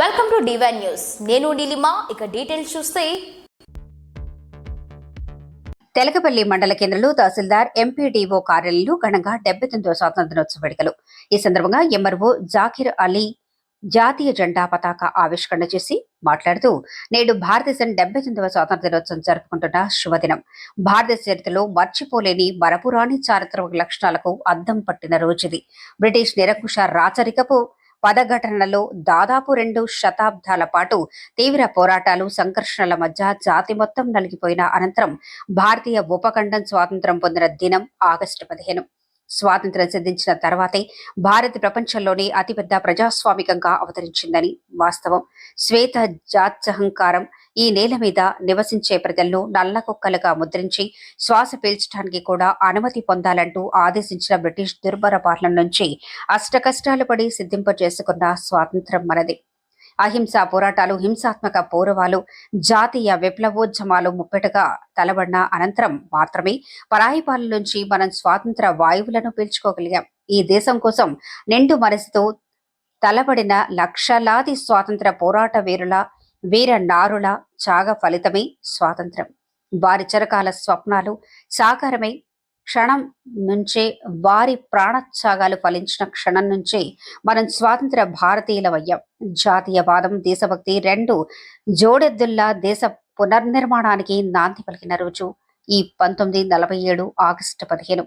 Welcome to divine news నేను నీలిమా ఇక details చూస్తే. తెలకపల్లి మండల కేంద్రంలో తహసీల్దార్ ఎంపీడీఓ కార్యాలయంలో ఘనంగా డెబ్బై తొమ్మిదవ స్వాతంత్ర దినోత్సవ వేడుకలు. ఈ సందర్భంగా ఎంఆర్ఓ జాకిర్ అలీ జాతీయ జెండా పతాక ఆవిష్కరణ చేసి మాట్లాడుతూ నేడు భారతదేశం డెబ్బై తొమ్మిదవ స్వాతంత్ర దినోత్సవం జరుపుకుంటున్న శుభదినం. భారతదేశ చరిత్రలో మర్చిపోలేని మరపురాని చారిత్రక లక్షణాలకు అద్దం పట్టిన రోజుది. బ్రిటిష్ నిరంకుశ రాచరికపు పదఘటనలో దాదాపు రెండు శతాబ్దాల పాటు తీవ్ర పోరాటాలు సంఘర్షణల మధ్య జాతి మొత్తం నలిగిపోయిన అనంతరం భారతీయ ఉపఖండం స్వాతంత్రం పొందిన దినం ఆగస్టు పదిహేను. స్వాతంత్ర్యం సిద్ధించిన తర్వాతే భారత్ ప్రపంచంలోనే అతిపెద్ద ప్రజాస్వామికంగా అవతరించిందని వాస్తవం. శ్వేత జాత్సహంకారం ఈ నేల మీద నివసించే ప్రజలను నల్ల కుక్కలుగా ముద్రించి శ్వాస పీల్చడానికి కూడా అనుమతి పొందాలంటూ ఆదేశించిన బ్రిటిష్ దుర్భర పాలన నుంచి అష్టకష్టాలు పడి సిద్ధింప చేసుకున్న స్వాతంత్రం మనది. అహింసా పోరాటాలు హింసాత్మక పౌరవాలు జాతీయ విప్లవోద్యమాలు ముప్పెటగా తలబడిన అనంతరం మాత్రమే పరాయి పాలన నుంచి మనం స్వాతంత్ర వాయువులను పీల్చుకోగలిగాం. ఈ దేశం కోసం నిండు మనసుతో తలబడిన లక్షలాది స్వాతంత్ర పోరాట వీరుల వీర నారుల త్యాగ ఫలితమే స్వాతంత్రం. వారి చరకాల స్వప్నాలు సాకారమై క్షణం నుంచే వారి ప్రాణత్యాగాలు ఫలించిన క్షణం నుంచే మనం స్వాతంత్ర భారతీయులమయ్యాం జాతీయవాదం దేశభక్తి రెండు జోడెద్దుల్లా దేశ పునర్నిర్మాణానికి నాంది పలికిన రోజు ఈ పంతొమ్మిది నలభై ఏడు ఆగస్టు పదిహేను.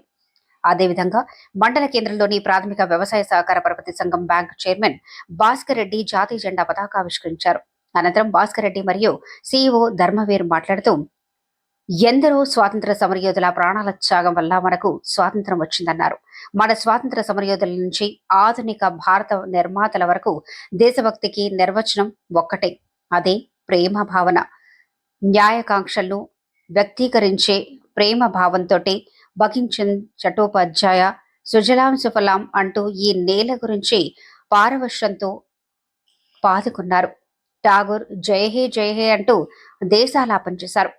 అదేవిధంగా మండల కేంద్రంలోని ప్రాథమిక వ్యవసాయ సహకార పరపతి సంఘం బ్యాంక్ చైర్మన్ భాస్కర్ రెడ్డి జాతీయ జెండా పతాక ఆవిష్కరించారు. అనంతరం భాస్కర్ రెడ్డి మరియు సీఈఓ ధర్మవీర్ మాట్లాడుతూ ఎందరో స్వాతంత్ర సమరయోధుల ప్రాణాల త్యాగం వల్ల మనకు స్వాతంత్రం వచ్చిందన్నారు. మన స్వాతంత్ర సమరయోధుల నుంచి ఆధునిక భారత నిర్మాతల వరకు దేశభక్తికి నిర్వచనం ఒక్కటే అదే ప్రేమ భావన. న్యాయకాంక్షలను వ్యక్తీకరించే ప్రేమ భావంతో బకించంద్ చటోపాధ్యాయ సుజలాం సుఫలాం అంటూ ఈ నేల గురించి పారవశ్యంతో పాదుకున్నారు. ఠాగూర్ జయహే హే హే అంటూ దేశాలాపం చేశారు.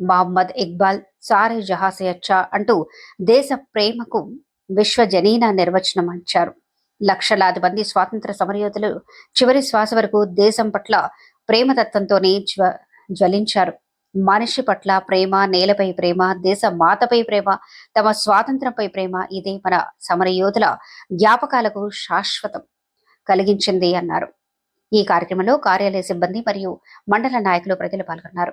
మహమ్మద్ ఇక్బాల్ సారే జహాసే అచ్చా అంటూ దేశ ప్రేమకు విశ్వజనీన నిర్వచనం అంచారు. లక్షలాది మంది స్వాతంత్ర సమరయోధులు చివరి శ్వాస వరకు దేశం పట్ల ప్రేమతత్వంతోనే జ్వ జ్వలించారు. మనిషి పట్ల ప్రేమ నేలపై ప్రేమ దేశ మాతపై ప్రేమ తమ స్వాతంత్రంపై ప్రేమ ఇదే మన సమరయోధుల జ్ఞాపకాలకు శాశ్వతం కలిగించింది అన్నారు. ఈ కార్యక్రమంలో కార్యాలయ సిబ్బంది మరియు మండల నాయకులు ప్రజలు పాల్గొన్నారు.